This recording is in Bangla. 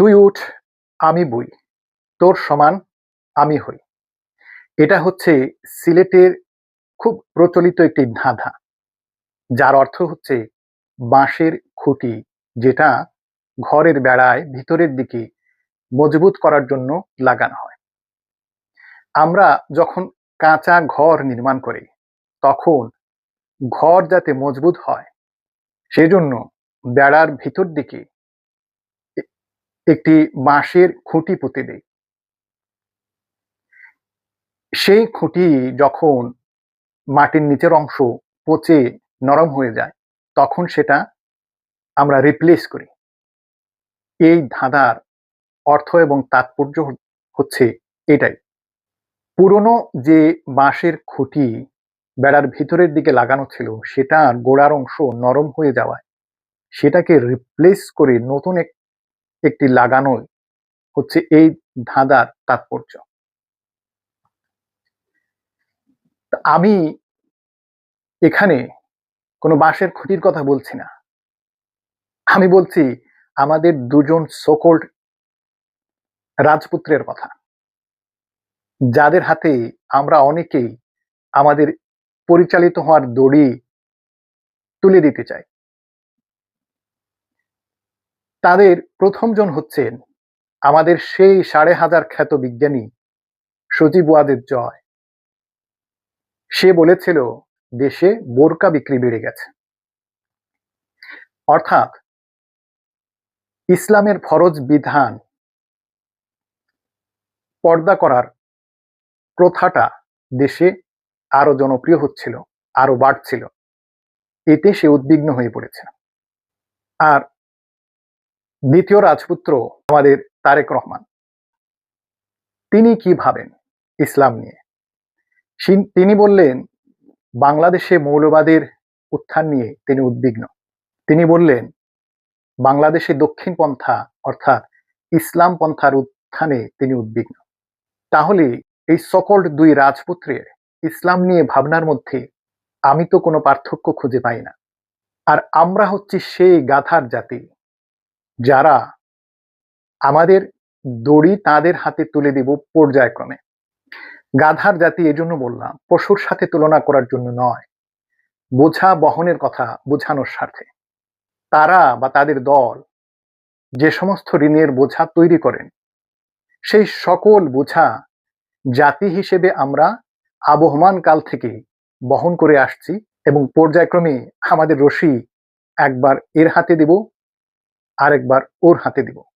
তুই উঠ, আমি বই, তোর সমান, আমি হই। এটা হচ্ছে সিলেটের খুব প্রচলিত একটি ধাঁধা, যার অর্থ হচ্ছে বাঁশের খুঁটি, যেটা ঘরের বেড়ায় ভিতরের দিকে মজবুত করার জন্য লাগানো হয়। আমরা যখন কাঁচা ঘর নির্মাণ করি, তখন ঘর যাতে মজবুত হয়, সেজন্য বেড়ার ভিতর দিকে একটি বাঁশের খুঁটি পুঁতে দেই সেই খুঁটি যখন মাটির নিচের অংশ পচে নরম হয়ে যায়, তখন সেটা আমরা রিপ্লেস করি। এই ধাঁধার অর্থ এবং তাৎপর্য হচ্ছে এটাই। পুরনো যে বাঁশের খুঁটি বেড়ার ভিতরের দিকে লাগানো ছিল, সেটার গোড়ার অংশ নরম হয়ে যাওয়ায় সেটাকে রিপ্লেস করে নতুন এক- একটি লাগানো হচ্ছে এই ধাঁধার তাৎপর্য। আমি এখানে কোনো বাঁশের খুঁটির কথা বলছি না। আমি বলছি আমাদের দুজন সোকল্ড রাজপুত্রের কথা। যাদের হাতে আমরা অনেকেই আমাদের পরিচালিত হওয়ার দড়ি তুলে দিতে চাই। তাদের প্রথমজন হচ্ছেন আমাদের সেই সাড়ে হাজার খ্যাত বিজ্ঞানী সজীব ওয়াদের জয়। সে বলেছিল, দেশে বোরকা বিক্রি বেড়ে গেছে। অর্থাৎ ইসলামের ফরজ বিধান পর্দা করার প্রথাটা দেশে আরও জনপ্রিয় হচ্ছিল আরও বাড়ছিল। এতে সে উদ্বিগ্ন হয়ে পড়েছে। আর দ্বিতীয় রাজপুত্র আমাদের তারেক রহমান। তিনি কি ভাবেন ইসলাম নিয়ে? তিনি বললেন, বাংলাদেশে মৌলবাদের উত্থান নিয়ে তিনি উদ্বিগ্ন। তিনি বললেন, বাংলাদেশে দক্ষিণ পন্থা অর্থাৎ ইসলাম পন্থার উত্থানে তিনি উদ্বিগ্ন। তাহলে এই সকল দুই রাজপুত্রের ইসলাম নিয়ে ভাবনার মধ্যে আমি তো কোনো পার্থক্য খুঁজে পাই না। আর আমরা হচ্ছি সেই গাধার জাতি। যারা আমাদের দড়ি তাদের হাতে তুলে দিব পর্যায়ক্রমে। গাধার জাতি এজন্য বললাম, পশুর সাথে তুলনা করার জন্য নয়। বোঝা বহনের কথা বোঝানোর স্বার্থে। তারা বা তাদের দল যে সমস্ত ঋণের বোঝা তৈরি করেন, সেই সকল বোঝা জাতি হিসেবে আমরা আবহমান কাল থেকে বহন করে আসছি এবং পর্যায়ক্রমে আমাদের রশি একবার এর হাতে দিব আরেকবার ওর হাতে দিব।